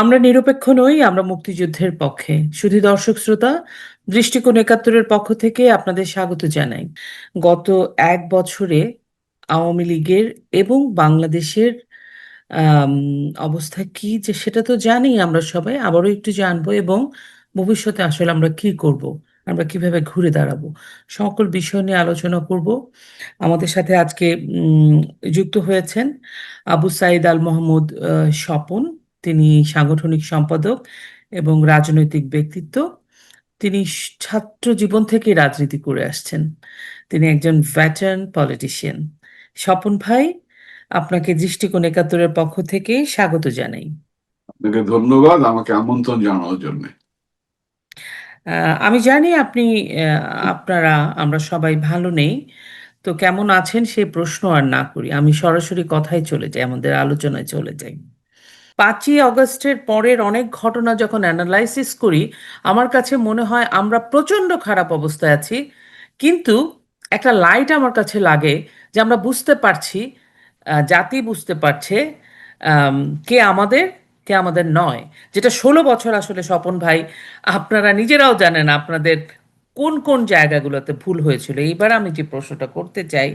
আমরা নিরপেক্ষ নই, আমরা মুক্তিযুদ্ধের পক্ষে। শুধু দর্শক শ্রোতা, দৃষ্টিকোণ একাত্তরের পক্ষ থেকে আপনাদের স্বাগত জানাই। গত এক বছরে আওয়ামী লীগের এবং বাংলাদেশের অবস্থা কি যে সেটা তো জানি আমরা সবাই, আবারও একটু জানব এবং ভবিষ্যতে আসলে আমরা কি করব, আমরা কীভাবে ঘুরে দাঁড়াবো, সকল বিষয় নিয়ে আলোচনা করব। আমাদের সাথে আজকে যুক্ত হয়েছেন আবু সাইদ আল মোহাম্মদ স্বপন। তিনি সাংগঠনিক সম্পাদক এবং রাজনৈতিক ব্যক্তিত্ব। তিনি ছাত্র জীবন থেকে রাজনীতি করে আসছেন। তিনি একজন ভ্যাটার্ন পলিটিশিয়ান স্বপন ভাই আপনাকে দৃষ্টিকোণ একাত্তরের পক্ষ থেকে স্বাগত জানাই। আপনাকে ধন্যবাদ আমাকে আমন্ত্রণ জানানোর জন্য। আমি জানি আপনি আপনারা আমরা সবাই ভালো নেই। তো কেমন আছেন সেই প্রশ্ন আর না করি। আমি সরাসরি কথায় চলে যাই আমাদের আলোচনায় চলে যাই। পাঁচই অগস্টের পরের অনেক ঘটনা যখন অ্যানালাইসিস করি, আমার কাছে মনে হয় আমরা প্রচণ্ড খারাপ অবস্থায় আছি। কিন্তু একটা লাইট আমার কাছে লাগে যে আমরা বুঝতে পারছি জাতি বুঝতে পারছে কে আমাদের কে আমাদের নয়। যেটা ষোলো বছর আসলে স্বপন ভাই, আপনারা নিজেরাও জানেন আপনাদের কোন কোন জায়গাগুলোতে ভুল হয়েছিল। এইবার আমি যে প্রশ্নটা করতে চাই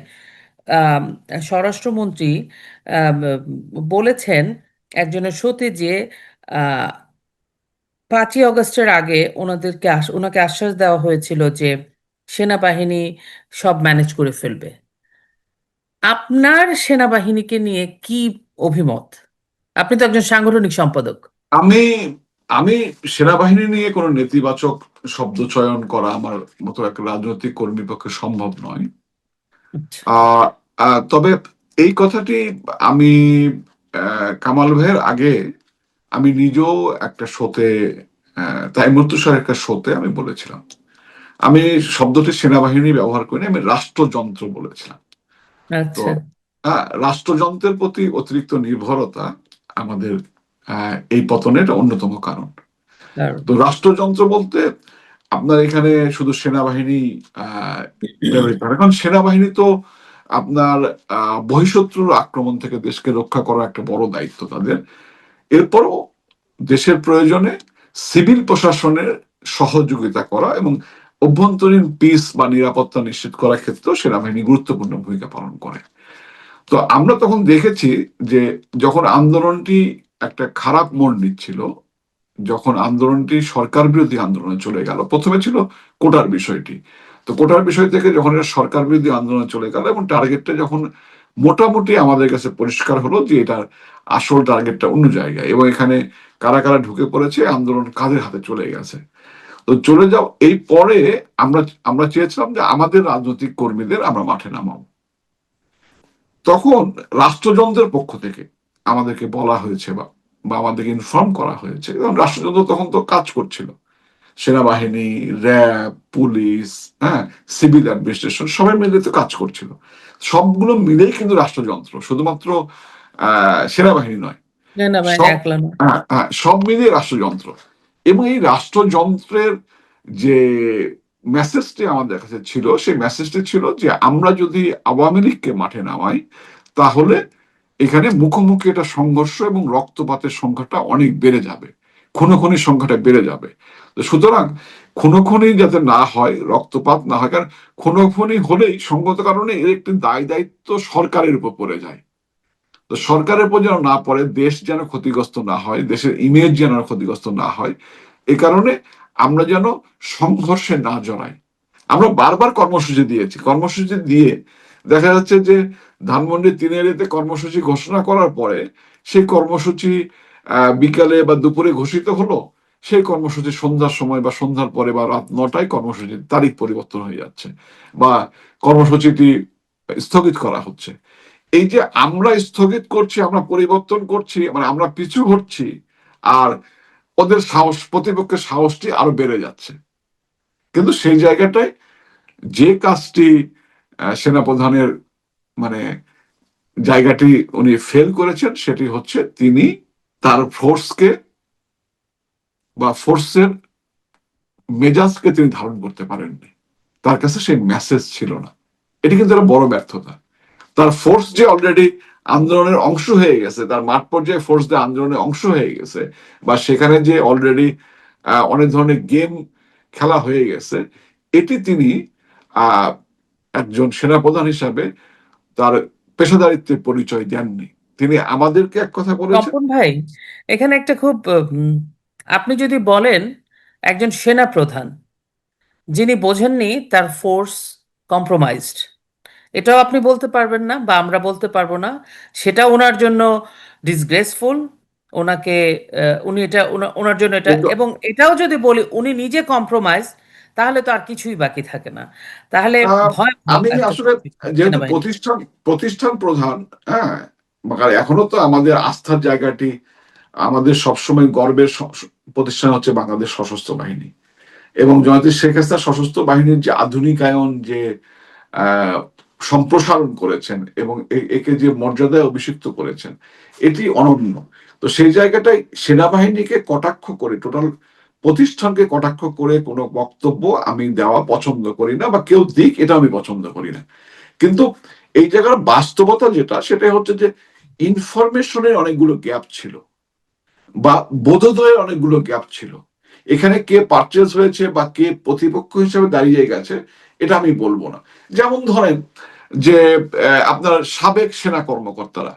স্বরাষ্ট্রমন্ত্রী বলেছেন একজনের শোতে যে আহ, পাঁচই অগস্টের আগে ওনাদেরকে ওনাকে আশ্বাস দেওয়া হয়েছিল যে সেনাবাহিনী সব ম্যানেজ করে ফেলবে। আপনার সেনাবাহিনীকে নিয়ে কি অভিমত? আপনি তো একজন সাংগঠনিক সম্পাদক। আমি আমি সেনাবাহিনী নিয়ে কোনো নেতিবাচক শব্দ চয়ন করা আমার মতো এক রাজনৈতিক কর্মীর পক্ষে সম্ভব নয়। আচ্ছা, তবে এই কথাটি আমি কামাল ভাইয়ের আগে আমি নিজেও একটা শোতে তাই তুষার একটা শোতে আমি বলেছিলাম। আমি শব্দটি সেনাবাহিনী ব্যবহার করিনি আমি রাষ্ট্রযন্ত্র বলেছিলাম। তো আচ্ছা হ্যাঁ রাষ্ট্রযন্ত্রের প্রতি অতিরিক্ত নির্ভরতা আমাদের আহ, এই পতনের অন্যতম কারণ। তো রাষ্ট্রযন্ত্র বলতে আপনার এখানে শুধু সেনাবাহিনী কারণ সেনাবাহিনী তো আপনার বহিঃশত্রুর আক্রমণ থেকে দেশকে রক্ষা করা একটা বড় দায়িত্ব তাদের। এরপরও দেশের প্রয়োজনে সিভিল প্রশাসনের সহযোগিতা করা এবং অভ্যন্তরীণ পিস বা নিরাপত্তা নিশ্চিত করার ক্ষেত্রেও সেনাবাহিনী গুরুত্বপূর্ণ ভূমিকা পালন করে। তো আমরা তখন দেখেছি যে যখন আন্দোলনটি একটা খারাপ মোড় নিচ্ছিল, যখন আন্দোলনটি সরকার বিরোধী আন্দোলনে চলে গেল, প্রথমে ছিল কোটার বিষয়টি। তো কোটার বিষয় থেকে যখন এটা সরকার বিরোধী আন্দোলন চলে গেল এবং টার্গেটটা যখন মোটামুটি আমাদের কাছে পরিষ্কার হলো যে এটার আসল টার্গেটটা অন্য জায়গায় এবং এখানে কারা কারা ঢুকে পড়েছে, আন্দোলন কাদের হাতে চলে গেছে। তো চলে যাও, এই পরে আমরা আমরা চেয়েছিলাম যে আমাদের রাজনৈতিক কর্মীদের আমরা মাঠে নামাবো তখন রাষ্ট্রযন্ত্রের পক্ষ থেকে আমাদেরকে বলা হয়েছে বা বা আমাদেরকে ইনফর্ম করা হয়েছে। এবং রাষ্ট্রযন্ত্র তখন তো কাজ করছিল। সেনাবাহিনী র্যাব পুলিশ হ্যাঁ সিভিল অ্যাডমিনিস্ট্রেশন সবাই মিলে তো কাজ করছিল। সবগুলো মিলেই কিন্তু রাষ্ট্রযন্ত্র শুধুমাত্র সেনাবাহিনী নয়। সব হ্যাঁ হ্যাঁ সব মিলিয়ে রাষ্ট্রযন্ত্র। এবং এই রাষ্ট্রযন্ত্রের যে মেসেজটি আমাদের কাছে ছিল সেই মেসেজটি ছিল যে আমরা যদি আওয়ামী লীগকে মাঠে নামাই তাহলে এখানে মুখোমুখি একটা সংঘর্ষ এবং রক্তপাতের সংখ্যাটা অনেক বেড়ে যাবে। খুনোখুনির সংখ্যাটা বেড়ে যাবে। সুতরাং খুনোখুনি যাতে না হয়, রক্তপাত না হয়, কারণ খুনোখুনি হলেই সঙ্গত কারণে এর একটি দায় দায়িত্ব সরকারের উপর পড়ে যায়। তো সরকারের উপর যেন না পড়ে, দেশ যেন ক্ষতিগ্রস্ত না হয়, দেশের ইমেজ যেন ক্ষতিগ্রস্ত না হয়, এ কারণে আমরা যেন সংঘর্ষে না জড়াই। আমরা বারবার কর্মসূচি দিয়েছি। কর্মসূচি দিয়ে দেখা যাচ্ছে যে ধানমন্ডি তিনেরিতে কর্মসূচি ঘোষণা করার পরে সেই কর্মসূচি বিকালে বা দুপুরে ঘোষিত হলো। সেই কর্মসূচি সন্ধ্যার সময় বা সন্ধ্যার পরে বা রাত নটায় কর্মসূচির তারিখ পরিবর্তন হয়ে যাচ্ছে বা কর্মসূচিটি স্থগিত করা হচ্ছে। এই যে আমরা স্থগিত করছি, আমরা পরিবর্তন করছি মানে আমরা পিছু হচ্ছি আর ওদের সাহস, প্রতিপক্ষের সাহসটি আরও বেড়ে যাচ্ছে। কিন্তু সেই জায়গাটায় যে কাজটি সেনাপ্রধানের মানে জায়গাটি উনি ফেল করেছেন, সেটি হচ্ছে তিনি তার ফোর্সকে বা ফোর্সের মেজাজকে তিনি ধারণ করতে পারেননি। তার কাছে সেই মেসেজ ছিল না। এটি কিন্তু একটা বড় ব্যর্থতা। তার ফোর্স যে অলরেডি আন্দোলনের অংশ হয়ে গেছে, তার মাঠ পর্যায়ে ফোর্স দিয়ে আন্দোলনের অংশ হয়ে গেছে, বা সেখানে যে অলরেডি অনেক ধরনের গেম খেলা হয়ে গেছে, এটি তিনি একজন সেনাপ্রধান হিসাবে তার পেশাদারিত্বের পরিচয় দেননি। তিনি আমাদেরকে এক কথা বলেছেন। ভাই, এখানে একটা খুব আপনি যদি বলেন একজন সেনা প্রধান যিনি বোঝেননি তার ফোর্স কম্প্রোমাইজড এটাও আপনি বলতে পারবেন না বা আমরা বলতে পারব না সেটা ওনার জন্য ডিসগ্রেসফুল ওনাকে উনি এটা ওনার জন্য এটা এবং এটাও যদি বলি উনি নিজে কম্প্রোমাইজ তাহলে তো আর কিছুই বাকি থাকে না। তাহলে আমি আসলে যেহেতু প্রতিষ্ঠান প্রতিষ্ঠান প্রধান হ্যাঁ এখনও তো আমাদের আস্থার জায়গাটি আমাদের সবসময় গর্বের প্রতিষ্ঠান হচ্ছে বাংলাদেশ সশস্ত্র বাহিনী। এবং জয়ন্তী শেখ হাসিনা সশস্ত্র বাহিনীর যে আধুনিকায়ন, যে সম্প্রসারণ করেছেন এবং একে যে মর্যাদায় অভিষিক্ত করেছেন, এটি অনন্য। তো সেই জায়গাটায় সেনাবাহিনীকে কটাক্ষ করে, টোটাল প্রতিষ্ঠানকে কটাক্ষ করে কোনো বক্তব্য আমি দেওয়া পছন্দ করি না বা কেউ দিক এটা আমি পছন্দ করি না। কিন্তু এই জায়গার বাস্তবতা যেটা সেটা হচ্ছে যে ইনফরমেশনের অনেকগুলো গ্যাপ ছিল। বা বোধোদয়ের অনেকগুলো গ্যাপ ছিল। এখানে কে পারচেজ হয়েছে বা কে প্রতিপক্ষ হিসেবে দাঁড়িয়ে গেছে এটা আমি বলব না। যেমন ধরেন যে আপনার সাবেক সেনা কর্মকর্তারা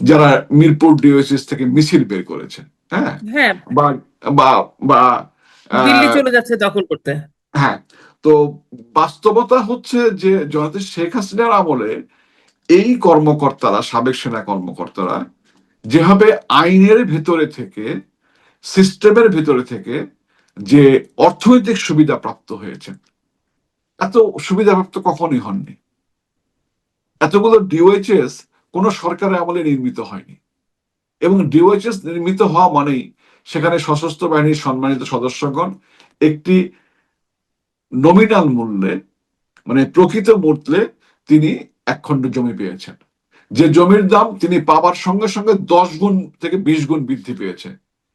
যারা মিরপুর ডিওএসএস থেকে মিছিল বের করেছেন হ্যাঁ? হ্যাঁ। বা বা বা দিল্লি চলে যাচ্ছে দখল করতে। হ্যাঁ তো বাস্তবতা হচ্ছে যে জনতা শেখ হাসিনার আমলে এই কর্মকর্তারা সাবেক সেনা কর্মকর্তারা যেভাবে আইনের ভেতরে থেকে, সিস্টেমের ভেতরে থেকে যে অর্থনৈতিক সুবিধা প্রাপ্ত হয়েছে, এত সুবিধাপ্রাপ্ত কখনই হননি। এতগুলো ডিওএইচএস কোন সরকারের আমলে নির্মিত হয়নি। এবং ডিওএইচএস নির্মিত হওয়া মানেই সেখানে সশস্ত্র বাহিনীর সম্মানিত সদস্যগণ একটি নমিনাল মূল্যে মানে প্রকৃত মূল্যে তিনি এক খণ্ড জমি পেয়েছেন। যে জমির দাম তিনি পাবার সঙ্গে সঙ্গে দশ গুণ থেকে বিশ গুণ বৃদ্ধি পেয়েছে।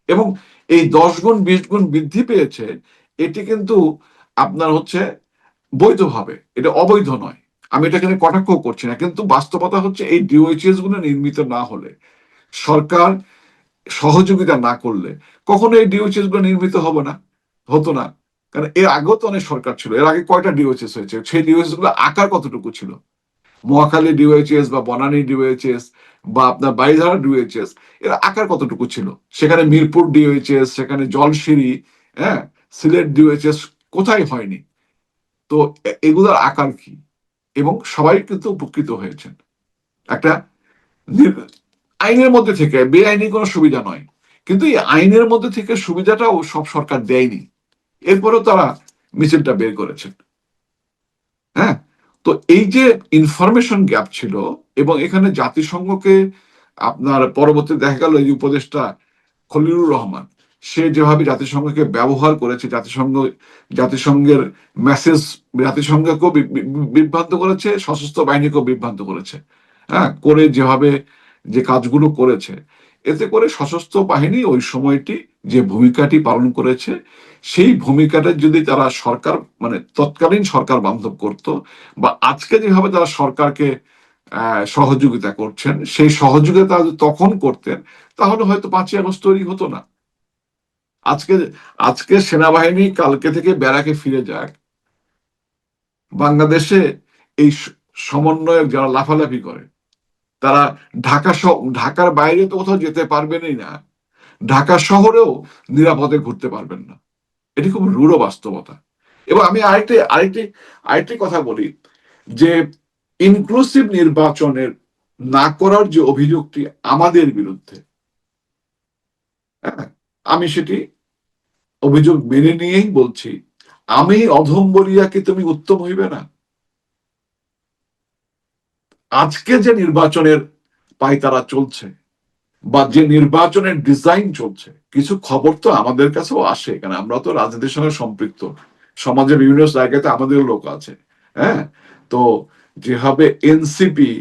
এবং এই দশ গুণ, বিশ গুণ বৃদ্ধি পেয়েছে, এটি কিন্তু আপনার হচ্ছে বৈধভাবে, এটা অবৈধ নয়। আমি এটা এখানে কটাক্ষ করছি না, কিন্তু বাস্তবতা হচ্ছে এই ডিওএইচএসগুলো নির্মিত না হলে, সরকার সহযোগিতা না করলে, কখনো এই ডিওএইচএসগুলো নির্মিত হবে না, হতো না। কারণ এর আগেও তো অনেক সরকার ছিল, এর আগে কয়টা ডিওএইচএস হয়েছে, সেই ডিওএইচএসগুলো আকার কতটুকু ছিল? মহাখালী ডিওএইচএস বা বনানী ডিওএইচএস বা আপনার বাড়িধারা ডিওএইচএস এর আকার কতটুকু ছিল? সেখানে মিরপুর ডিওএইচএস সেখানে জলসিঁড়ি হ্যাঁ? সিলেট ডিওএইচএস কোথায় হয়নি? তো এগুলোর আকার কি? এবং সবাই কিন্তু উপকৃত হয়েছেন। একটা নির- আইনের মধ্যে থেকে, বেআইনি কোনো সুবিধা নয়। কিন্তু এই আইনের মধ্যে থেকে সুবিধাটাও সব সরকার দেয়নি। এরপরেও তারা মিছিলটা বের করেছেন। হ্যাঁ? তো এই যে ইনফরমেশন গ্যাপ ছিল এবং এখানে জাতিসংঘকে আপনার পরবর্তী দেখা গেল এই উপদেশটা খলিলুর রহমান, সে যেভাবে জাতিসংঘকে ব্যবহার করেছে, জাতিসংঘ, জাতিসংঘের মেসেজ জাতিসংঘকেও বিভ্রান্ত করেছে, সশস্ত্র বাহিনীকেও বিভ্রান্ত করেছে। হ্যাঁ? করে যেভাবে যে কাজগুলো করেছে। এতে করে সশস্ত্র বাহিনী ওই সময়টি যে ভূমিকাটি পালন করেছে, সেই ভূমিকাটা যদি তারা সরকার মানে তৎকালীন সরকার বান্ধব করত বা আজকে যেভাবে তারা সরকারকে সহযোগিতা করছেন, সেই সহযোগিতা তখন করতেন, তাহলে হয়তো পাঁচই আগস্ট তৈরি হতো না। আজকে আজকে সেনাবাহিনী কালকে থেকে ব্যারাকে ফিরে যাক বাংলাদেশে এই সমন্বয়ক যারা লাফালাফি করে তারা ঢাকা ঢাকার বাইরে তো কোথাও যেতে পারবেনই না। ঢাকা শহরেও নিরাপদে ঘুরতে পারবেন না। এটি খুব রূঢ় বাস্তবতা। এবং আমি আরেকটি আরেকটি আরেকটি কথা বলি যে ইনক্লুসিভ নির্বাচনের না করার যে অভিযোগটি আমাদের বিরুদ্ধে হ্যাঁ, আমি সেটি অভিযোগ মেনে নিয়েই বলছি। আমি অধম বলিয়া কি তুমি উত্তম হইবে না? আজকে যে নির্বাচনের পায়তারা চলছে বা যে নির্বাচনের ডিজাইন চলছে, কিছু খবর তো আমাদের কাছেও আসে। কারণ আমরা তো রাজনীতির সঙ্গে সম্পৃক্ত। সমাজের বিভিন্ন জায়গাতে আমাদের লোক আছে হ্যাঁ? তো যেভাবে এনসিপি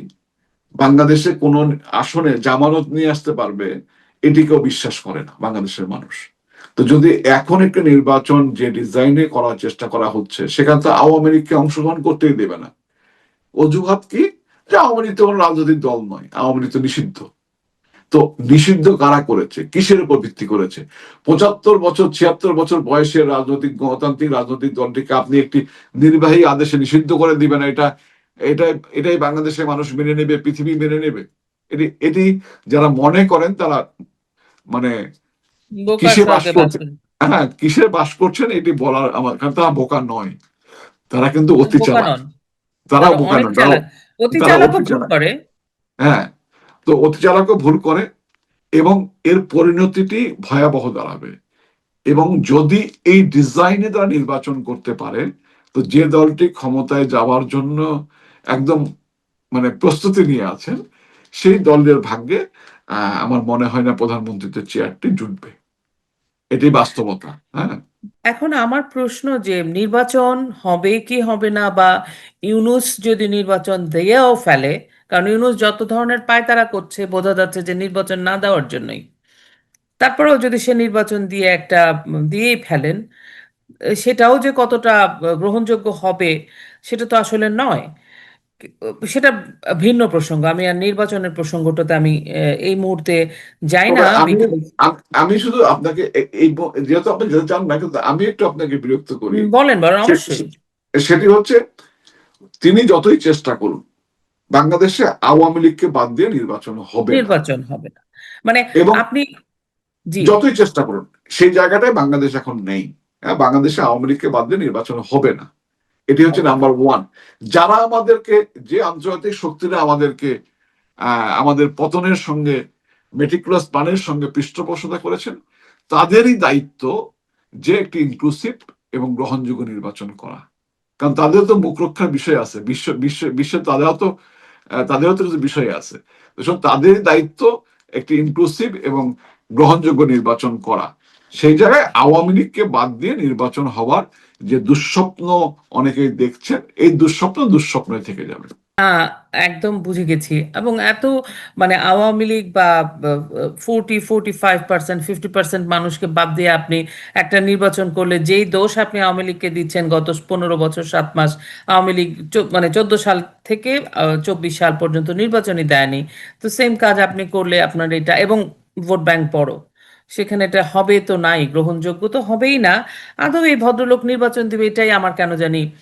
বাংলাদেশে কোন আসনে জামানত নিয়ে আসতে পারবে এটি কেউ বিশ্বাস করে না বাংলাদেশের মানুষ। তো যদি এখন একটা নির্বাচন যে ডিজাইনে করার চেষ্টা করা হচ্ছে, সেখানে তো আওয়ামী লীগকে অংশগ্রহণ করতেই দেবে না। অজুহাত কি? যে আওয়ামী লীগ তো রাজনৈতিক দল নয় আওয়ামী লীগ তো নিষিদ্ধ। তো নিষিদ্ধ কারা করেছে? কিসের উপর ভিত্তি করেছে? পঁচাত্তর বছর ছিয়াত্তর বছর বয়সের রাজনৈতিক গণতান্ত্রিক রাজনৈতিক দলটিকে আপনি একটি নির্বাহী আদেশে নিষিদ্ধ করে দিবেন এটা এটা এটাই বাংলাদেশের মানুষ মেনে নেবে পৃথিবী মেনে নেবে। এটি এটি যারা মনে করেন তারা মানে কিসে বাস স্বর্গে করছে? হ্যাঁ কিসে বাস করছেন এটি বলার আমার কারণ তারা বোকা নয়। তারা কিন্তু অতি চালাক। তারা তারা বোকা নয় করে। হ্যাঁ তো অতি চালাকও ভুল করে এবং এর পরিণতিটি ভয়াবহ দাঁড়াবে। এবং যদি এই ডিজাইনে তারা নির্বাচন করতে পারে তো যে দলটি ক্ষমতায় যাওয়ার জন্য একদম মানে প্রস্তুতি নিয়ে আছেন সেই দলের ভাগ্যে আহ, আমার মনে হয় না প্রধানমন্ত্রীদের চেয়ারটি জুটবে। এটি বাস্তবতা হ্যাঁ। এখন আমার প্রশ্ন যে নির্বাচন হবে কি হবে না, বা ইউনুস যদি নির্বাচন দিয়েও ফেলে, কারণ ইউনুস যত ধরনের পায়তারা করছে, বোঝা যাচ্ছে যে নির্বাচন না দেওয়ার জন্যই। তারপরেও যদি সে নির্বাচন দিয়ে একটা, দিয়েই ফেলেন সেটাও যে কতটা গ্রহণযোগ্য হবে, সেটা তো আসলে নয়। সেটা ভিন্ন প্রসঙ্গ। আমি আর নির্বাচনের প্রসঙ্গটাতে আমি এই মুহূর্তে যাই না আমি শুধু আপনাকে এই যেহেতু আপনি যেতে চান না কিন্তু আমি একটু আপনাকে বিরক্ত করি। বলেন বলেন অবশ্যই। সেটি হচ্ছে তিনি যতই চেষ্টা করুন বাংলাদেশে আওয়ামী লীগকে বাদ দিয়ে নির্বাচন হবে নির্বাচন হবে না। মানে আপনি যতই চেষ্টা করুন সেই জায়গাটায় বাংলাদেশ এখন নেই। হ্যাঁ, বাংলাদেশে আওয়ামী লীগকে বাদ দিয়ে নির্বাচন হবে না। এটি হচ্ছে নাম্বার ওয়ান যারা আমাদেরকে, যে আন্তর্জাতিক শক্তিরা আমাদেরকে আমাদের পতনের সঙ্গে মেটিকুলাস প্ল্যানের সঙ্গে পৃষ্ঠপোষকতা করেছেন, তাদেরই দায়িত্ব যে একটি ইনক্লুসিভ এবং গ্রহণযোগ্য নির্বাচন করা। কারণ তাদের তো মুখ রক্ষার বিষয় আছে, বিশ্ব বিশ্ব বিশ্বে তাদেরও তো তাদেরও তো কিছু বিষয় আছে। তো সুতরাং তাদেরই দায়িত্ব একটি ইনক্লুসিভ এবং গ্রহণযোগ্য নির্বাচন করা। সেই জায়গায় আওয়ামী লীগকে বাদ দিয়ে নির্বাচন হওয়ার যে দুঃস্বপ্ন অনেকেই দেখছেন, এই দুঃস্বপ্ন দুঃস্বপ্নই থেকে যাবে। একদম বুঝে গেছি। এবং এত মানে আওয়ামী লীগ বা forty forty five percent, fifty percent মানুষকে বাদ দিয়ে আপনি একটা নির্বাচন করলে যেই দোষ আপনি আওয়ামী লীগকে দিচ্ছেন গত পনেরো বছর, সাত মাস, আওয়ামী লীগ মানে চোদ্দ সাল থেকে চব্বিশ সাল পর্যন্ত নির্বাচনই দেয়নি। তো সেম কাজ আপনি করলে আপনার এটা, এবং ভোট ব্যাংক বড় সেখানে এটা হবে তো নাই গ্রহণযোগ্য তো হবেই না। আদৌ এই ভদ্রলোক নির্বাচন দিবে এটাই আমার কেন জানি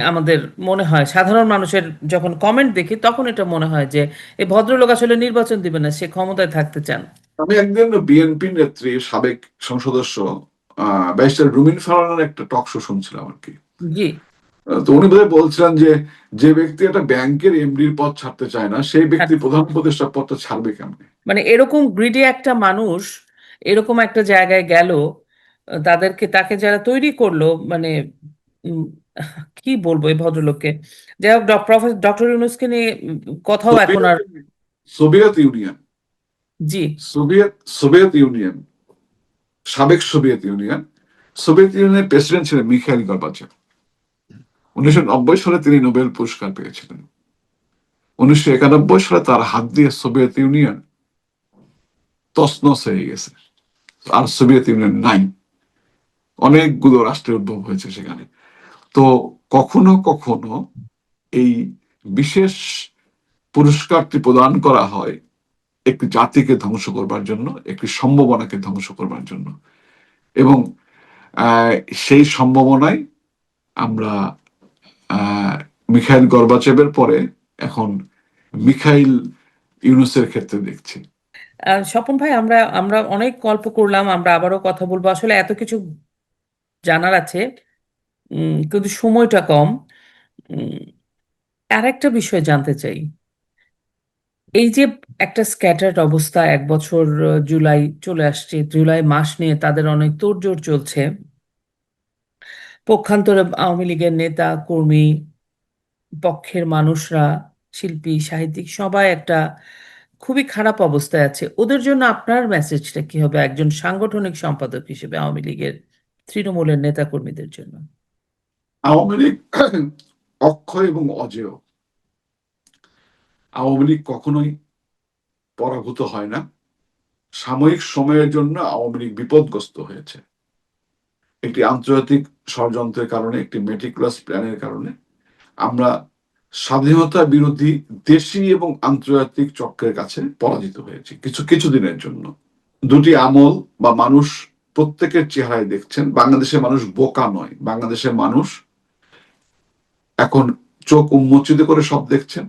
আমাদের মনে হয়। সাধারণ মানুষের যখন কমেন্ট দেখি তখন এটা মনে হয় যে এই ভদ্রলোক আসলে নির্বাচন দিবে না সে ক্ষমতায় থাকতে চান। আমি একদিন বিএনপি নেত্রী সাবেক সংসদ সদস্য আহ ব্যারিস্টার রুমিন ফারহানের একটা টক শো শুনছিলাম আর কি। জি। তো উনি বোধহয় বলছিলেন যে যে ব্যক্তি একটা ব্যাংকের এমডির পদ ছাড়তে চায় না সেই ব্যক্তি প্রধান উপদেষ্টার পদটা ছাড়বে কেমনে? মানে এরকম গ্রিডি একটা মানুষ এরকম একটা জায়গায় গেল তাদেরকে তাকে যারা তৈরি করল মানে কি বলব এই ভদ্রলোককে? যাই হোক ডক্টর ইউনুসকে নিয়ে কথাও এখন আর সোভিয়েত ইউনিয়ন জি। সোভিয়েত সোভিয়েত ইউনিয়ন সাবেক সোভিয়েত ইউনিয়ন। সোভিয়েত ইউনিয়নের প্রেসিডেন্ট ছিলেন মিখাইল গর্বাচেভ উনিশশো নব্বই সালে তিনি নোবেল পুরস্কার পেয়েছিলেন। উনিশশো একানব্বই সালে তার হাত দিয়ে সোভিয়েত ইউনিয়ন তসনস হয়ে গেছে। আর সোভিয়েত ইউনিয়ন নাই। অনেকগুলো রাষ্ট্রের উদ্ভব হয়েছে সেখানে। তো কখনো কখনো এই বিশেষ পুরস্কারটি প্রদান করা হয় একটি জাতিকে ধ্বংস করবার জন্য, একটি সম্ভাবনাকে ধ্বংস করবার জন্য। এবং সেই সম্ভাবনায় আমরা মিখাইল গর্বাচেভের পরে এখন মিখাইল ইউনুসের ক্ষেত্রে দেখছি। স্বপন ভাই, আমরা আমরা অনেক গল্প করলাম, আমরা আবারও কথা বলব। আসলে এত কিছু জানার আছে কিন্তু সময়টা কম। আর একটা বিষয় জানতে চাই। এই যে একটা স্ক্যাটার্ড অবস্থা, এক বছর জুলাই চলে আসছে, জুলাই মাস নিয়ে তাদের অনেক তোড়জোড় চলছে। পক্ষান্তরে আওয়ামী লীগের নেতা, কর্মী, পক্ষের মানুষরা, শিল্পী, সাহিত্যিক সবাই একটা খুবই খারাপ অবস্থায় আছে। ওদের জন্য আপনার মেসেজটা কি হবে? একজন সাংগঠনিক সম্পাদক হিসেবে আওয়ামী লীগের তৃণমূলের নেতাকর্মীদের জন্য। আওয়ামী লীগ অক্ষয় এবং অজেয়। আওয়ামী লীগ কখনোই পরাভূত হয় না। সাময়িক সময়ের জন্য আওয়ামী লীগ বিপদগ্রস্ত হয়েছে। একটি আন্তর্জাতিক ষড়যন্ত্রের কারণে, একটি মেটিকুলাস প্ল্যানের কারণে। আমরা স্বাধীনতা বিরোধী দেশি এবং আন্তর্জাতিক চক্রের কাছে পরাজিত হয়েছে কিছু কিছুদিনের জন্য। দুটি আমল বা মানুষ প্রত্যেকের চেহারায় দেখছেন। বাংলাদেশের মানুষ বোকা নয়। বাংলাদেশের মানুষ এখন চোখ উন্মোচিত করে সব দেখছেন।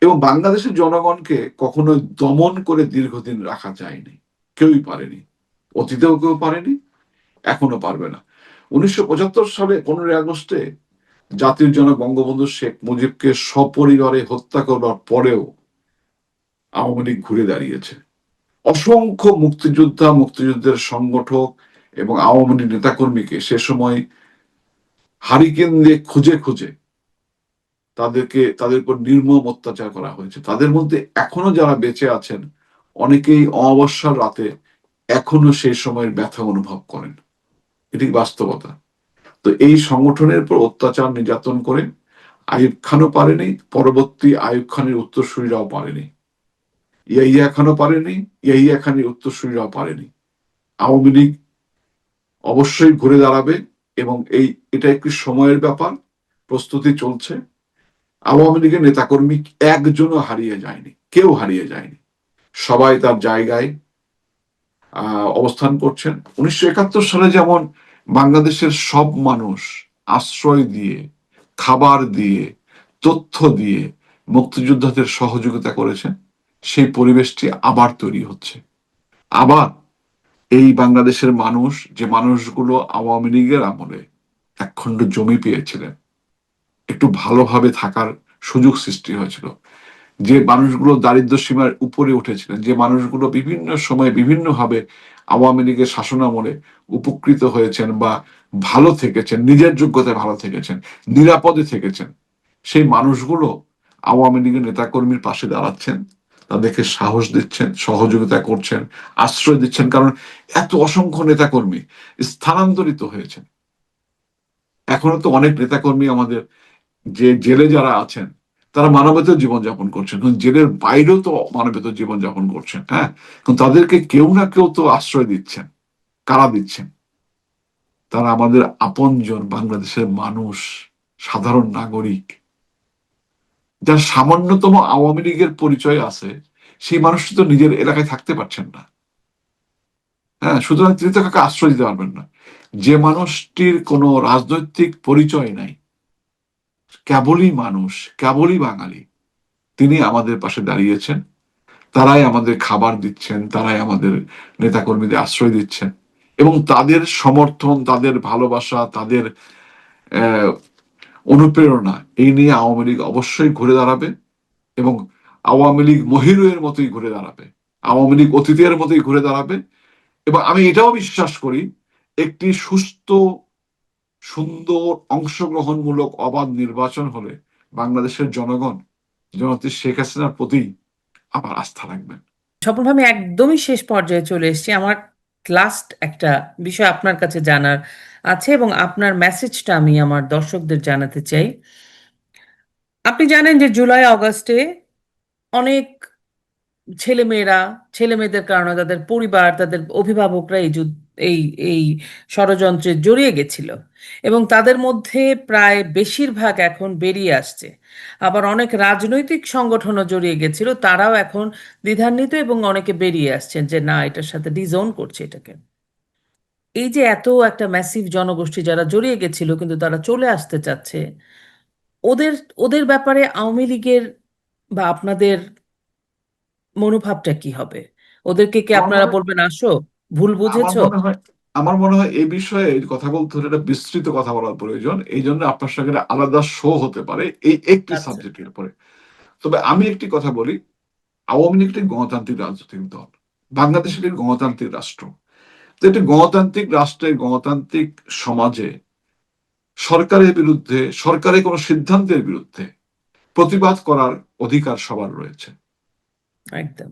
এবং বাংলাদেশের জনগণকে কখনো দমন করে দীর্ঘদিন রাখা যায়নি। কেউই পারেনি। অতীতেও কেউ পারেনি। এখনও পারবে না। উনিশশো পঁচাত্তর সালে পনেরোই আগস্টে জাতির জনক বঙ্গবন্ধু শেখ মুজিবকে সপরিবারে হত্যা করবার পরেও আওয়ামী লীগ ঘুরে দাঁড়িয়েছে। অসংখ্য মুক্তিযোদ্ধা, মুক্তিযুদ্ধের সংগঠক এবং আওয়ামী লীগ নেতাকর্মীকে সে সময় হারিকেন দিয়ে খুঁজে খুঁজে তাদেরকে, তাদের উপর নির্মম অত্যাচার করা হয়েছে। তাদের মধ্যে এখনও যারা বেঁচে আছেন, অনেকেই অমাবস্যার রাতে এখনও সেই সময়ের ব্যথা অনুভব করেন। এটি বাস্তবতা। তো এই সংগঠনের উপর অত্যাচার নির্যাতন করে আইব খানও পারেনি, পরবর্তী আইব খানের উত্তরসূরিরাও পারেনি। ইয়াইয়া খানও পারেনি ইয়াইয়া খানের উত্তরসূরিরাও পারেনি। আওয়ামী লীগ অবশ্যই ঘুরে দাঁড়াবে এবং এই, এটা একটি সময়ের ব্যাপার, প্রস্তুতি চলছে। আওয়ামী লীগের নেতাকর্মী একজনও হারিয়ে যায়নি, কেউ হারিয়ে যায়নি। সবাই তার জায়গায় অবস্থান করছেন। উনিশশো একাত্তর সালে যেমন বাংলাদেশের সব মানুষ আশ্রয় দিয়ে, খাবার দিয়ে, তথ্য দিয়ে মুক্তিযোদ্ধাদের সহযোগিতা করেছেন সেই পরিবেশটি আবার তৈরি হচ্ছে। আবার এই বাংলাদেশের মানুষ, যে মানুষগুলো আওয়ামী লীগের আমলে একখণ্ড জমি পেয়েছিলেন, একটু ভালোভাবে থাকার সুযোগ সৃষ্টি হয়েছিল। যে মানুষগুলো দারিদ্র সীমার উপরে উঠেছিলেন, যে মানুষগুলো বিভিন্ন সময়ে বিভিন্নভাবে আওয়ামী লীগের শাসনামলে উপকৃত হয়েছেন বা ভালো থেকেছেন, নিজের যোগ্যতায় ভালো থেকেছেন, নিরাপদে থেকেছেন, সেই মানুষগুলো আওয়ামী লীগের নেতাকর্মীর পাশে দাঁড়াচ্ছেন, তাদেরকে সাহস দিচ্ছেন, সহযোগিতা করছেন, আশ্রয় দিচ্ছেন, কারণ এত অসংখ্য নেতাকর্মী স্থানান্তরিত হয়েছেন। এখনও তো অনেক নেতাকর্মী আমাদের যে জেলে যারা আছেন তারা মানবেতর জীবনযাপন করছেন। কিন্তু জেলের বাইরেও তো মানবেতর জীবনযাপন করছেন হ্যাঁ? কিন্তু তাদেরকে কেউ না কেউ তো আশ্রয় দিচ্ছেন, কারা দিচ্ছেন? তারা আমাদের আপনজন বাংলাদেশের মানুষ, সাধারণ নাগরিক। যার সামান্যতম আওয়ামী লীগের পরিচয় আছে, সেই মানুষটি তো নিজের এলাকায় থাকতে পারছেন না। হ্যাঁ সুতরাং তিনি তো কাকে আশ্রয় দিতে পারবেন না। যে মানুষটির কোনো রাজনৈতিক পরিচয় নাই কেবলই মানুষ, কেবলই বাঙালি। তিনি আমাদের পাশে দাঁড়িয়েছেন। তারাই আমাদের খাবার দিচ্ছেন, তারাই আমাদের নেতাকর্মীদের আশ্রয় দিচ্ছেন। এবং তাদের সমর্থন, তাদের ভালোবাসা, তাদের অনুপ্রেরণা, এই নিয়ে আওয়ামী লীগ অবশ্যই ঘুরে দাঁড়াবে এবং আওয়ামী লীগ মহিরুয়ের মতোই ঘুরে দাঁড়াবে, আওয়ামী লীগ অতীতের মতোই ঘুরে দাঁড়াবে। এবং আমি এটাও বিশ্বাস করি, একটি সুস্থ সুন্দর অংশগ্রহণমূলক অবাধ নির্বাচন হলে বাংলাদেশের জনগণ জনতি শেখ হাসিনার প্রতি আবার আস্থা রাখবেন। স্বপন আমি একদমই শেষ পর্যায়ে চলে এসেছি। আমার লাস্ট একটা বিষয় আপনার কাছে জানার আছে এবং আপনার মেসেজটা আমি আমার দর্শকদের জানাতে চাই। আপনি জানেন যে জুলাই, আগস্টে অনেক ছেলেমেয়েরা, ছেলেমেয়েদের কারণে তাদের পরিবার, তাদের অভিভাবকরা এই যুদ্ধ এই এই ষড়যন্ত্রে জড়িয়ে গেছিল। এবং তাদের মধ্যে প্রায় বেশিরভাগ এখন বেরিয়ে আসছে। আবার অনেক রাজনৈতিক সংগঠনও জড়িয়ে গেছিল তারাও এখন দ্বিধান্বিত এবং অনেকে বেরিয়ে আসছেন যে না এটার সাথে ডিজোন করছে এটাকে। এই যে এত একটা ম্যাসিভ জনগোষ্ঠী যারা জড়িয়ে গেছিল কিন্তু তারা চলে আসতে চাচ্ছে ওদের ওদের ব্যাপারে আওয়ামী লীগের বা আপনাদের মনোভাবটা কি হবে? ওদেরকে কি আপনারা বলবেন আসো ভুল আমার বুঝেছ মনে হয় আমার মনে হয় এই বিষয়ে কথা বলতে হলে একটা বিস্তৃত কথা বলার প্রয়োজন। এই জন্য আপনার সঙ্গে একটা আলাদা শো হতে পারে এই একটি আচ্ছা। সাবজেক্টের উপরে। তবে আমি একটি কথা বলি আওয়ামী লীগ একটি গণতান্ত্রিক রাজনৈতিক দল। বাংলাদেশ একটি গণতান্ত্রিক রাষ্ট্র। তো একটি গণতান্ত্রিক রাষ্ট্রে গণতান্ত্রিক সমাজে সরকারের বিরুদ্ধে সরকারের কোনো সিদ্ধান্তের বিরুদ্ধে প্রতিবাদ করার অধিকার সবার রয়েছে। একদম।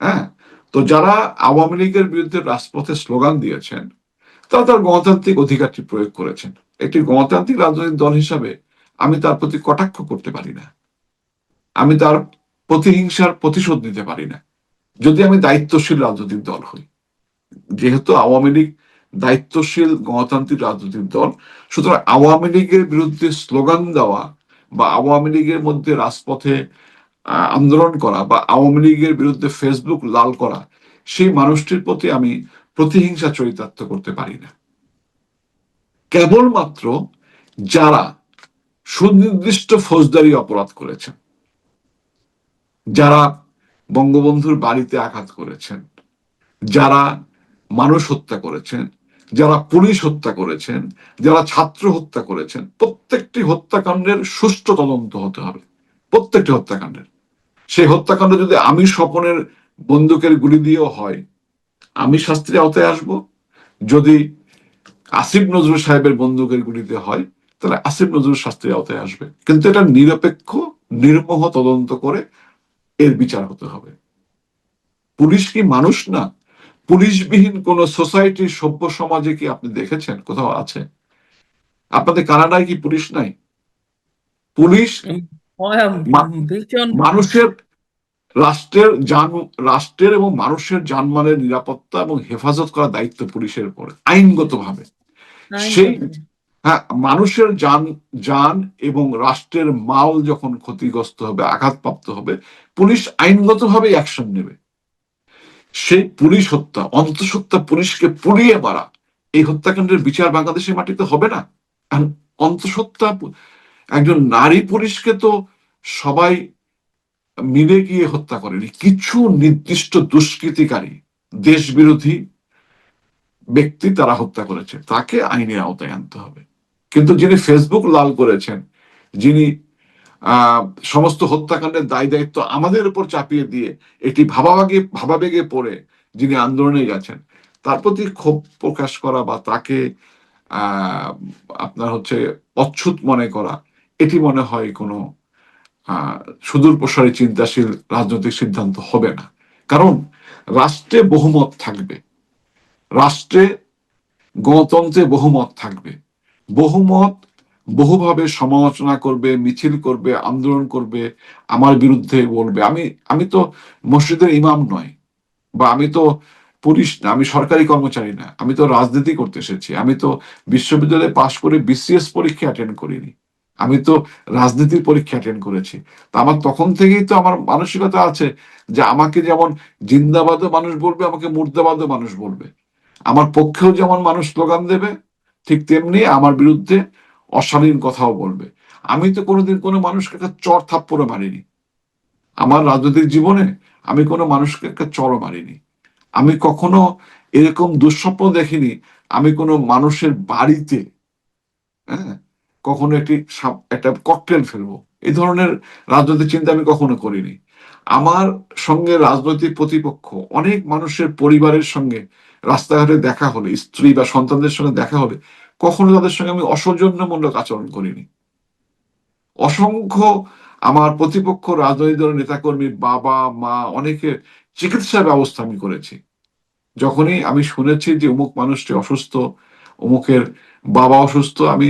হ্যাঁ? তো যারা আওয়ামী লীগের বিরুদ্ধে রাজপথে স্লোগান দিয়েছেন, তারা তার গণতান্ত্রিক অধিকারটি প্রয়োগ করেছেন। একটি গণতান্ত্রিক রাজনৈতিক দল হিসাবে আমি তার প্রতি কটাক্ষ করতে পারি না। আমি তার প্রতিহিংসার প্রতিশোধ নিতে পারি না। যদি আমি দায়িত্বশীল রাজনৈতিক দল হই, যেহেতু আওয়ামী লীগ দায়িত্বশীল গণতান্ত্রিক রাজনৈতিক দল, সুতরাং আওয়ামী লীগের বিরুদ্ধে স্লোগান দেওয়া বা আওয়ামী লীগের মধ্যে রাজপথে আন্দোলন করা বা আওয়ামী লীগের বিরুদ্ধে ফেসবুক লাল করা, সেই মানুষটির প্রতি আমি প্রতিহিংসা চরিতার্থ করতে পারি না। কেবলমাত্র যারা সুনির্দিষ্ট ফৌজদারি অপরাধ করেছেন, যারা বঙ্গবন্ধুর বাড়িতে আঘাত করেছেন, যারা মানুষ হত্যা করেছেন, যারা পুলিশ হত্যা করেছেন, যারা ছাত্র হত্যা করেছেন, প্রত্যেকটি হত্যাকাণ্ডের সুষ্ঠু তদন্ত হতে হবে। প্রত্যেকটি হত্যাকাণ্ডের। সেই হত্যাকাণ্ড যদি আমি স্বপনের বন্দুকের গুলি দিয়েও হয়, আমি শাস্তির আওতায় আসব। যদি আসিফ নজরুল সাহেবের বন্দুকের গুলিতে হয়, তাহলে আসিফ নজরুল শাস্তির আওতায় আসবে। কিন্তু এটা নিরপেক্ষ নির্মোহ তদন্ত করে এর বিচার হতে হবে। পুলিশ কি মানুষ না? পুলিশবিহীন কোন সোসাইটির সভ্য সমাজে কি আপনি দেখেছেন? কোথাও আছে? আপনাদের কানাডায় কি পুলিশ নাই? পুলিশ মানুষের রাষ্ট্রের যান রাষ্ট্রের এবং মানুষের জানমালের নিরাপত্তা এবং হেফাজত করার দায়িত্ব পুলিশের উপরে আইনগতভাবে। সেই হ্যাঁ মানুষের যান যান এবং রাষ্ট্রের মাল যখন ক্ষতিগ্রস্ত হবে আঘাতপ্রাপ্ত হবে পুলিশ আইনগতভাবে অ্যাকশন নেবে। সেই পুলিশ হত্যা অন্তঃসত্ত্বা পুলিশকে পুড়িয়ে মারা এই হত্যাকাণ্ডের বিচার বাংলাদেশের মাটিতে হবে না? অন্তঃসত্ত্বা একজন নারী পুলিশকে তো সবাই মিলে গিয়ে হত্যা করেনি। কিছু নির্দিষ্ট দুষ্কৃতিকারী, দেশবিরোধী ব্যক্তি তারা হত্যা করেছে। তাকে আইনের আওতায় আনতে হবে। কিন্তু যিনি ফেসবুক লাল করেছেন, যিনি সমস্ত হত্যাকাণ্ডের দায় দায়িত্ব আমাদের উপর চাপিয়ে দিয়ে এটি ভাবাবেগে ভাবাবেগে পড়ে যিনি আন্দোলনে গেছেন, তার প্রতি ক্ষোভ প্রকাশ করা বা তাকে আপনার হচ্ছে অচ্ছুত মনে করা এটি মনে হয় কোনো সুদূর প্রসারী চিন্তাশীল রাজনৈতিক সিদ্ধান্ত হবে না। কারণ রাষ্ট্রে বহুমত থাকবে। রাষ্ট্রে গণতন্ত্রে বহুমত থাকবে। বহুমত বহুভাবে সমালোচনা করবে, মিছিল করবে, আন্দোলন করবে, আমার বিরুদ্ধে বলবে। আমি আমি তো মসজিদের ইমাম নয় বা আমি তো পুলিশ না, আমি সরকারি কর্মচারী না, আমি তো রাজনীতি করতে এসেছি, আমি তো বিশ্ববিদ্যালয়ে পাশ করে বিসিএস পরীক্ষা অ্যাটেন্ড করিনি। আমি তো রাজনীতির পরীক্ষা অ্যাটেন্ড করেছি। তা আমার তখন থেকেই তো আমার মানসিকতা আছে যে আমাকে যেমন জিন্দাবাদও মানুষ বলবে, আমাকে মুর্দাবাদও মানুষ বলবে। আমার পক্ষেও যেমন মানুষ স্লোগান দেবে, ঠিক তেমনি আমার বিরুদ্ধে অশালীন কথাও বলবে। আমি তো কোনোদিন কোনো মানুষকে একটা চর থাপ্পড়ে মারিনি। আমার রাজনৈতিক জীবনে আমি কোনো মানুষকে একটা চরও মারিনি। আমি কখনো এরকম দুঃস্বপ্ন দেখিনি আমি কোনো মানুষের বাড়িতে হ্যাঁ? কখনো একটি একটা ককটেল ফেলব। এই ধরনের রাজনৈতিক চিন্তা আমি কখনো করিনি। আমার সঙ্গে রাজনৈতিক প্রতিপক্ষ, অনেক মানুষের পরিবারের সঙ্গে রাস্তাঘাটে দেখা হলে, স্ত্রী বা সন্তানদের সঙ্গে দেখা হলে, কখনো তাদের সঙ্গে আমি অসৌজন্যমূলক আচরণ করিনি। অসংখ্য আমার প্রতিপক্ষ, রাজনৈতিক দলের নেতাকর্মী, বাবা, মা, অনেকে চিকিৎসা ব্যবস্থা আমি করেছি। যখনই আমি শুনেছি যে অমুক মানুষটি অসুস্থ, অমুকের বাবা অসুস্থ, আমি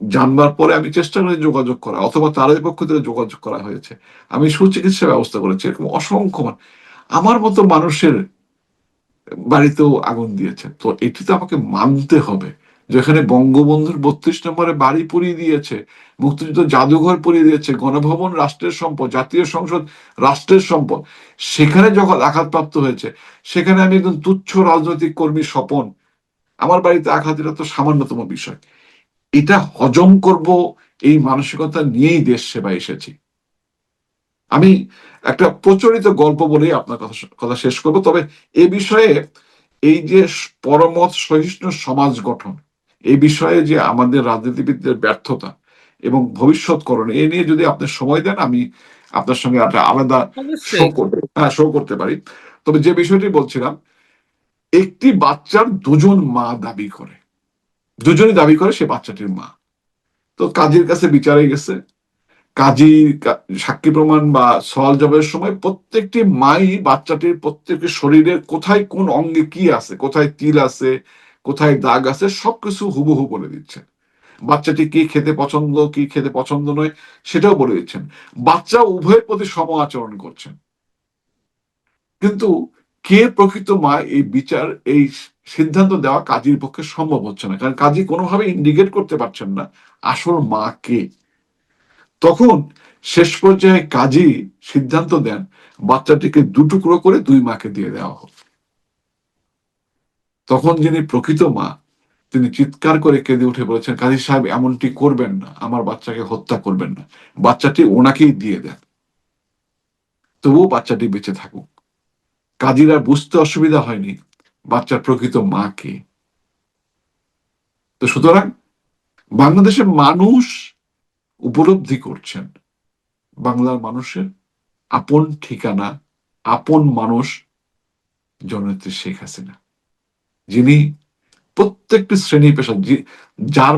জানবার পরে আমি চেষ্টা করি যোগাযোগ করা, অথবা তাদের পক্ষ থেকে যোগাযোগ করা হয়েছে। আমি সুচিকিৎসা ব্যবস্থা করেছি, এরকম অসংখ্য আমার মতো মানুষের বাড়িতেও আগুন দিয়েছে। তো এটি তো আমাকে মানতে হবে। যেখানে বঙ্গবন্ধুর বত্রিশ নম্বরে বাড়ি পুড়িয়ে দিয়েছে, মুক্তিযুদ্ধ জাদুঘর পুড়িয়ে দিয়েছে, গণভবন রাষ্ট্রের সম্পদ, জাতীয় সংসদ রাষ্ট্রের সম্পদ, সেখানে যখন আঘাতপ্রাপ্ত হয়েছে, সেখানে আমি একজন তুচ্ছ রাজনৈতিক কর্মী স্বপন। আমার বাড়িতে আঘাত এটা তো সামান্যতম বিষয়। এটা হজম করব এই মানসিকতা নিয়েই দেশ সেবায় এসেছি। আমি একটা প্রচলিত গল্প বলেই আপনার কথা কথা শেষ করব তবে এ বিষয়ে এই যে পরমত সহিষ্ণু সমাজ গঠন এই বিষয়ে যে আমাদের রাজনীতিবিদদের ব্যর্থতা এবং ভবিষ্যৎকরণ এ নিয়ে যদি আপনি সময় দেন আমি আপনার সঙ্গে একটা আলাদা শো করতে হ্যাঁ শো করতে পারি। তবে যে বিষয়টি বলছিলাম একটি বাচ্চার দুজন মা দাবি করে। দুজনই দাবি করে সে বাচ্চাটির মা। তো কাজীর কাছে বিচারে গেছে। কাজী সাক্ষী প্রমাণ বা সওয়াল জবের সময় প্রত্যেকটি মাই বাচ্চাটির প্রত্যেকটি শরীরের কোথায় কোন অঙ্গে কি আছে, কোথায় তিল আছে, কোথায় দাগ আছে, সবকিছু হুবহু বলে দিচ্ছেন। বাচ্চাটি কি খেতে পছন্দ, কি খেতে পছন্দ নয়, সেটাও বলে দিচ্ছেন। বাচ্চা উভয়ের প্রতি সম আচরণ করছেন। কিন্তু কে প্রকৃত মা এই বিচার, এই সিদ্ধান্ত দেওয়া কাজীর পক্ষে সম্ভব হচ্ছে না। কারণ কাজী কোনোভাবে ইন্ডিকেট করতে পারছেন না আসল মা কে তখন শেষ পর্যায়ে কাজী সিদ্ধান্ত দেন, বাচ্চাটিকে দুটুকরো করে দুই মাকে দিয়ে দেওয়া হোক। তখন যিনি প্রকৃত মা, তিনি চিৎকার করে কেঁদে উঠে বলেছেন, কাজী সাহেব, এমনটি করবেন না, আমার বাচ্চাকে হত্যা করবেন না। বাচ্চাটি ওনাকেই দিয়ে দেন। তবুও বাচ্চাটি বেঁচে থাকুক। কাজীরা বুঝতে অসুবিধা হয়নি। বাচ্চার প্রকৃত মা কে? তো সুতরাং বাংলাদেশের মানুষ উপলব্ধি করছেন। বাংলার মানুষের আপন ঠিকানা, আপন মানুষ জননেত্রী শেখ হাসিনা। যিনি প্রত্যেকটি শ্রেণি পেশা যার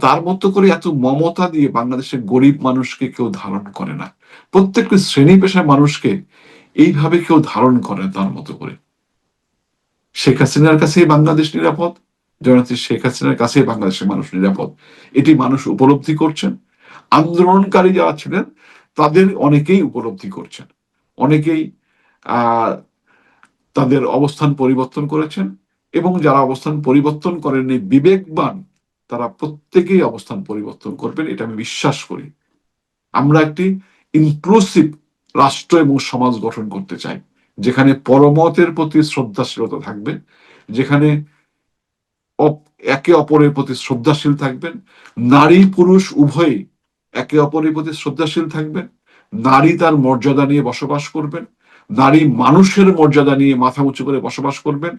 তার মতো করে এত মমতা দিয়ে বাংলাদেশের গরিব মানুষকে কেউ ধারণ করে না। প্রত্যেকটি শ্রেণি পেশার মানুষকে এইভাবে কেউ ধারণ করে তার মতো করে। শেখ হাসিনার কাছেই বাংলাদেশ নিরাপদ জননেত্রী শেখ হাসিনার কাছেই বাংলাদেশের মানুষ নিরাপদ। এটি মানুষ উপলব্ধি করছেন, আন্দোলনকারী যারা ছিলেন, তাদের অনেকেই উপলব্ধি করছেন। অনেকেই তাদের অবস্থান পরিবর্তন করেছেন এবং যারা অবস্থান পরিবর্তন করেননি বিবেকবান, তারা প্রত্যেকেই অবস্থান পরিবর্তন করবেন, এটা আমি বিশ্বাস করি। আমরা একটি ইনক্লুসিভ রাষ্ট্র এবং সমাজ গঠন করতে চাই। যেখানে পরমতের প্রতি শ্রদ্ধাশীলতা থাকবে যেখানে একে অপরের প্রতি শ্রদ্ধাশীল থাকবেন, নারী পুরুষ উভয়ই একে অপরের প্রতি শ্রদ্ধাশীল থাকবেন, নারী তার মর্যাদা নিয়ে বসবাস করবেন, নারী মানুষের মর্যাদা নিয়ে মাথা উঁচু করে বসবাস করবেন।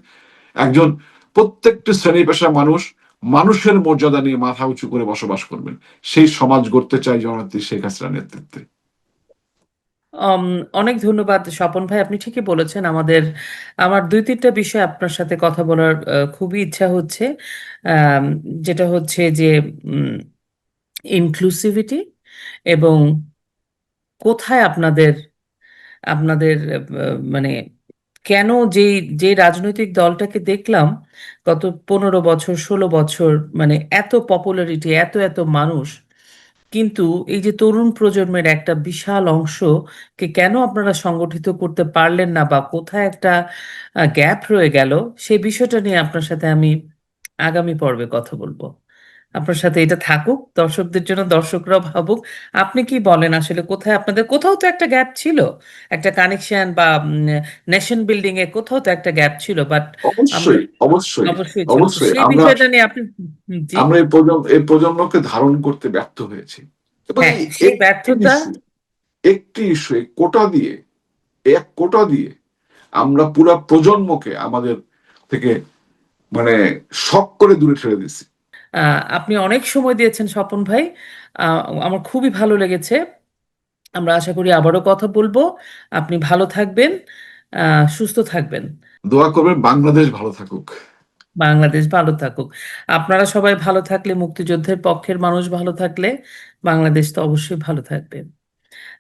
একজন প্রত্যেকটি শ্রেণি পেশা মানুষ মানুষের মর্যাদা নিয়ে মাথা উঁচু করে বসবাস করবেন। সেই সমাজ গড়তে চাই জনার্থী শেখ হাসিনার নেতৃত্বে। অনেক ধন্যবাদ স্বপন ভাই। আপনি ঠিকই বলেছেন, আমাদের, আমার দুই তিনটা বিষয় আপনার সাথে কথা বলার খুবই ইচ্ছা হচ্ছে। যেটা হচ্ছে যে ইনক্লুসিভিটি এবং কোথায় আপনাদের আপনাদের মানে কেন যে যে রাজনৈতিক দলটাকে দেখলাম, গত পনেরো বছর, ষোলো বছর মানে এত পপুলারিটি এত এত মানুষ কিন্তু এই যে তরুণ প্রজন্মের একটা বিশাল অংশকে কেন আপনারা সংগঠিত করতে পারলেন না বা কোথায় একটা গ্যাপ রয়ে গেল সেই বিষয়টা নিয়ে আপনার সাথে আমি আগামী পর্বে কথা বলব। আপনার সাথে এটা থাকুক দর্শকদের জন্য দর্শকরাও ভাবুক আপনি কি বলেন আসলে কোথায় আপনাদের কোথাও তো একটা গ্যাপ ছিল? একটা কানেকশন বা নেশন বিল্ডিং এ কোথাও তো একটা গ্যাপ ছিল বাট অবশ্যই অবশ্যই বিষয়টা নিয়ে আপনি আমরা এই প্রজন্ম এই প্রজন্মকে ধারণ করতে ব্যর্থ হয়েছি। হ্যাঁ এই ব্যর্থতা একটি ইস্যু কোটা দিয়ে এক কোটা দিয়ে আমরা পুরো প্রজন্মকে আমাদের থেকে মানে শখ করে দূরে ঠেলে দিচ্ছি আপনি অনেক সময় দিয়েছেন স্বপন ভাই। আমার খুবই ভালো লেগেছে। আমরা আশা করি আবারও কথা বলব। আপনি ভালো থাকবেন সুস্থ থাকবেন। দোয়া করবেন বাংলাদেশ ভালো থাকুক। বাংলাদেশ ভালো থাকুক। আপনারা সবাই ভালো থাকলে মুক্তিযুদ্ধের পক্ষের মানুষ ভালো থাকলে বাংলাদেশ তো অবশ্যই ভালো থাকবে।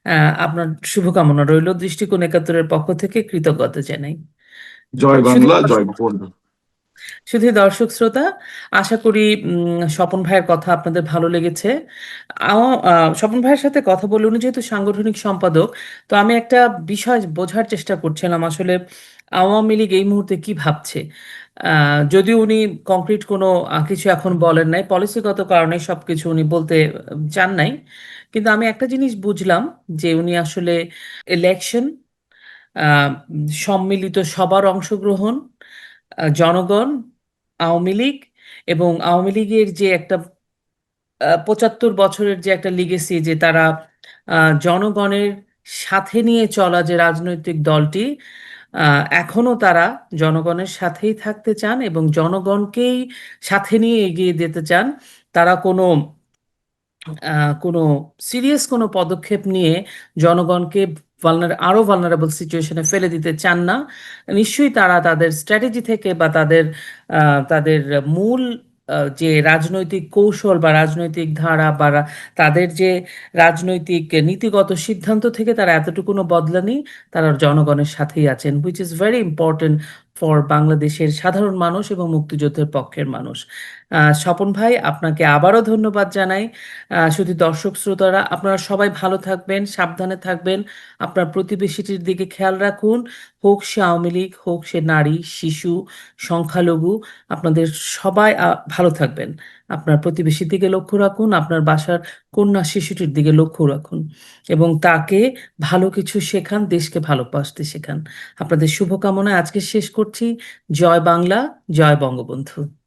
আহ, আপনার শুভকামনা রইল দৃষ্টিকোণ একাত্তরের পক্ষ থেকে কৃতজ্ঞতা জানাই। জয় বাংলা জয় বঙ্গবন্ধু। শুধু দর্শক শ্রোতা, আশা করি স্বপন ভাইয়ের কথা আপনাদের ভালো লেগেছে। স্বপন ভাইয়ের সাথে কথা বলে উনি যেহেতু সাংগঠনিক সম্পাদক, তো আমি একটা বিষয় বোঝার চেষ্টা করছিলাম আসলে আওয়ামী লীগ এই মুহূর্তে কি ভাবছে। যদিও উনি কংক্রিট কোনো কিছু এখন বলেন নাই পলিসিগত কারণে সবকিছু উনি বলতে, চান নাই। কিন্তু আমি একটা জিনিস বুঝলাম যে উনি আসলে ইলেকশন সম্মিলিত সবার অংশগ্রহণ জনগণ, আওয়ামী লীগ এবং আওয়ামী লীগের যে একটা পঁচাত্তর বছরের যে একটা লিগেসি যে তারা জনগণের সাথে নিয়ে চলা যে রাজনৈতিক দলটি এখনও তারা জনগণের সাথেই থাকতে চান এবং জনগণকেই সাথে নিয়ে এগিয়ে যেতে চান। তারা কোনো কোনো সিরিয়াস কোনো পদক্ষেপ নিয়ে জনগণকে ভালনার আরও ভালনারেবল সিচুয়েশনে ফেলে দিতে চান না। নিশ্চয়ই তারা তাদের স্ট্র্যাটেজি থেকে বা তাদের তাদের মূল যে রাজনৈতিক কৌশল বা রাজনৈতিক ধারা বা তাদের যে রাজনৈতিক নীতিগত সিদ্ধান্ত থেকে তারা এতটুকুনো বদলানি তারা জনগণের সাথেই আছেন which is very important for বাংলাদেশের সাধারণ মানুষ এবং মুক্তিযুদ্ধের পক্ষের মানুষ। স্বপন ভাই আপনাকে আবারও ধন্যবাদ জানাই শুধু দর্শক শ্রোতারা আপনারা সবাই ভালো থাকবেন সাবধানে থাকবেন আপনার প্রতিবেশীটির দিকে খেয়াল রাখুন হোক সে আওয়ামী লীগ হোক সে নারী শিশু সংখ্যালঘু আপনাদের সবাই ভালো থাকবেন আপনার প্রতিবেশীর দিকে লক্ষ্য রাখুন আপনার বাসার কন্যা শিশুটির দিকে লক্ষ্য রাখুন এবং তাকে ভালো কিছু শেখান, দেশকে ভালোবাসতে শেখান। আপনাদের শুভকামনায় আজকে শেষ করছি। জয় বাংলা, জয় বঙ্গবন্ধু।